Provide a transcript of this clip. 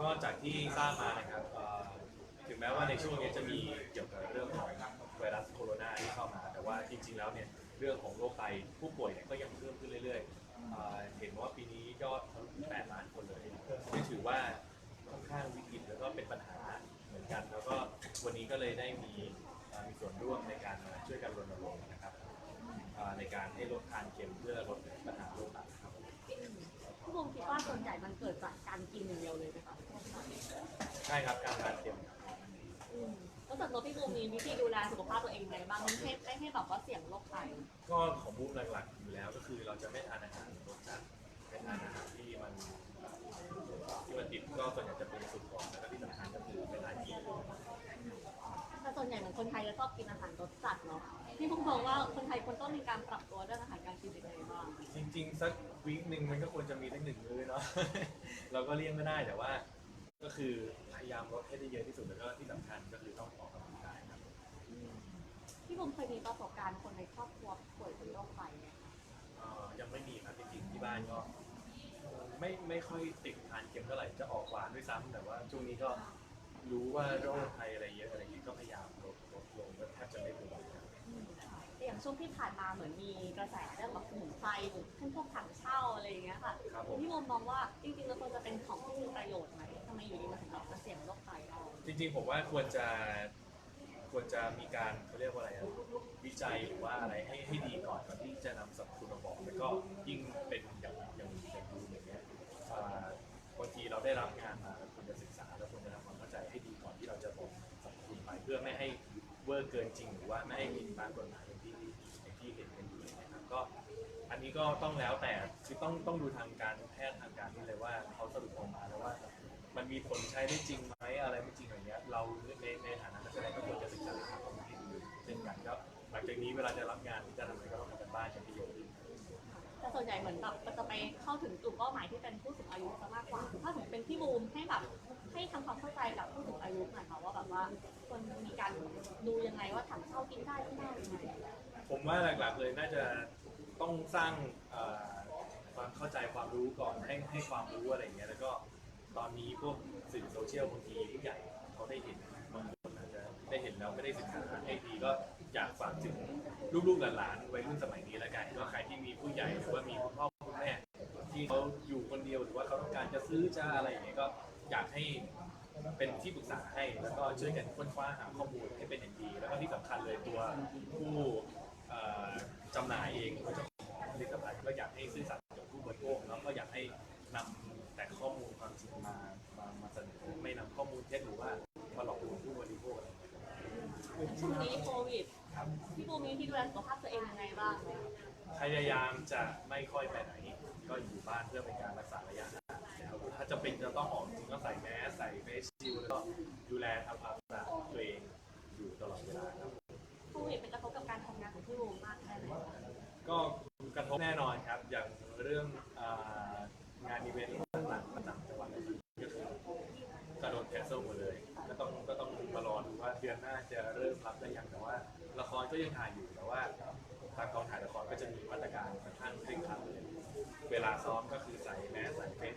ก็จากที่ทราบมานะครับเอ่อถึงแม้ว่าในช่วงนี้จะมีเกี่ยวกับเรื่องของไวรัสโคโรนาที่เข้ามา แต่ว่าจริงๆแล้วเนี่ยเรื่องของโรคไตผู้ป่วยเนี่ยก็ยังเพิ่มขึ้นเรื่อยๆเอ่อเห็นว่าปีนี้ยอดทะลุ8ล้านคนเลยนี่ถือว่าค่อนข้างวิกฤตแล้วก็เป็นปัญหาเหมือนกัน แล้วก็วันนี้ก็เลยได้มีเอ่อมีส่วนร่วมในการมาช่วยกันรณรงค์นะครับเอ่อในการให้ลดทานเค็มเพื่อลดปัญหาโรคไต ใช่ครับการทานเค็มอืมแล้วส่วนตัวพี่บูมมีวิธีดูแลสุขภาพตัวเองยังไงบ้างไม่ให้ไม่ให้แบบว่าเสี่ยงโรคไตก็ของบูมหลักๆอยู่แล้วก็คือเราจะไม่ทานอาหารรสจัดไม่ทานอาหารที่มันที่มันติดก็ส่วนใหญ่จะเป็นสุกก่อนแล้วก็ที่สำคัญก็คือไม่ทานกินแต่ส่วนใหญ่เหมือนคนไทยจะชอบกินอาหารรสจัดเนาะพี่บูมมองว่าคนไทยควรต้องมีการปรับตัวเรื่องอาหารการกินยังไงบ้างจริง ๆ สักวีคหนึ่งมันก็ควรจะมีทั้งหนึ่งมื้อเนาะ เราก็เลี่ยงไม่ได้แต่ว่า ก็คือพยายามลดให้ได้เยอะที่สุดแล้วก็ที่สำคัญก็คือต้องออกกำลังกายครับ พี่บูมเคยมีประสบการณ์คนในครอบครัวป่วยเป็นโรคไตไหมคะเอ่อยังไม่มีครับจริงๆที่บ้านก็ไม่ไม่ค่อยติดทานเค็มเท่าไหร่จะออกหวานด้วยซ้ำแต่ว่าช่วงนี้ก็รู้ว่าโรคภัยอะไรเยอะอะไรอย่างนี้ก็พยายามลดลดลงก็แทบจะไม่เป็นไรครับแต่อย่างช่วงที่ผ่านมาเหมือนมีกระแสเรื่องแบบสมุนไพรหรือเช่นพวกถังเช่าอะไรอย่างเงี้ยค่ะครับผม พี่บูมมองว่าจริงๆแล้วควรจะเป็นของที่มีประโย จริงๆผมว่าควรจะควรจะมีการเขาเรียกว่าอะไรอะวิจัยหรือว่าอะไรให้ให้ดีก่อนก่อนที่จะนำสรรพคุณมาบอกแล้วก็ยิ่งเป็นอย่างอย่างอย่างดูอย่างเงี้ยอ่าบางทีเราได้รับงานมาเราควรจะศึกษาแล้วควรจะทำความเข้าใจให้ดีก่อนที่เราจะบอกสรรพคุณไปเพื่อไม่ให้เวอร์เกินจริง หรือว่าไม่ให้มีตามกฎหมายอย่างที่อย่างที่เห็นกันอยู่นะครับก็ อันนี้ก็ต้องแล้วแต่คือต้องต้องดูทางการแพทย์ทางการนี่เลยว่าเขาสรุปออกมาแล้วว่า มันมีผลใช้ได้จริงไหม นี้เวลาจะรับงานหรือจะทำอะไรก็ต้องทำกันบ้านกันประโยชน์แต่ส่วนใหญ่เหมือนแบบมันจะไปเข้าถึงกลุ่มเป้าหมายที่เป็นผู้สูงอายุซะมากกว่า ถ้าถึงเป็นพี่บูมให้แบบให้ทำความเข้าใจกับผู้สูงอายุหน่อยค่ะว่าแบบว่าควรมีการดูยังไงว่าถังเช่ากินได้ไม่ได้ยังไงผมว่าหลักๆเลยน่าจะต้องสร้างเอ่อความเข้าใจความรู้ก่อนให้ให้ความรู้อะไรอย่างเงี้ยแล้วก็ตอนนี้พวกสื่อโซเชียลบางทีผู้ใหญ่เขาได้เห็นบางคนอาจจะได้เห็นแล้วไม่ได้ศึกษาให้ดีก็อยากฝากถึง ลูกๆหลานๆวัยรุ่นสมัยนี้แล้วกันว่าใครที่มีผู้ใหญ่หรือว่ามีคุณพ่อคุณแม่ที่เขาอยู่คนเดียวหรือว่าเขาต้องการจะซื้อจะอะไรอย่างเงี้ยก็อยากให้เป็นที่ปรึกษาให้แล้วก็ช่วยกันค้นคว้าหาข้อมูลให้เป็นอย่างดี แล้วก็ที่สำคัญเลยตัวผู้เอ่อจำหน่ายเองหรือว่าเจ้าของผลิตภัณฑ์ก็อยากให้ซื่อสัตย์กับผู้บริโภคแล้วก็อยากให้นำแต่ข้อมูลความจริงมามามาเสนอไม่นำข้อมูลเท็จหรือว่ามาหลอกลวงผู้บริโภคอะไรอย่างเงี้ย ช่วงนี้โควิด ครับ พี่บูมมีวิธีดูแลสุขภาพตัวเองยังไงบ้างไหมพยายามจะไม่ค่อยไปไหน ก็อยู่บ้านเพื่อเป็นการรักษาระยะห่างแล้วถ้าจะเป็นจะต้องออกจริงก็ใส่แมสใส่เฟสชิลด์แล้วก็ดูแลทำความสะอาดตัวเองอยู่ตลอดเวลาครับ โควิดเป็นกระทบกับการทำงานของพี่บูมมากแค่ไหนก็กระทบแน่นอนครับ อย่างเรื่องอ่างานอีเวนต์ต่างๆต่างจังหวัดอะไรแบบนี้ก็คือกระโดดแคนเซิลหมดเลย ก็ต้องก็ต้องมารอดูว่าเดือนหน้าจะเริ่มรับได้ยังแต่ว่าละคร ก็ยังถ่ายอยู่แต่ว่าทางกองถ่ายละครก็จะมีมาตรการค่อนข้างเคร่งครัดเวลาซ้อมก็คือใส่แมสใส่เฟซ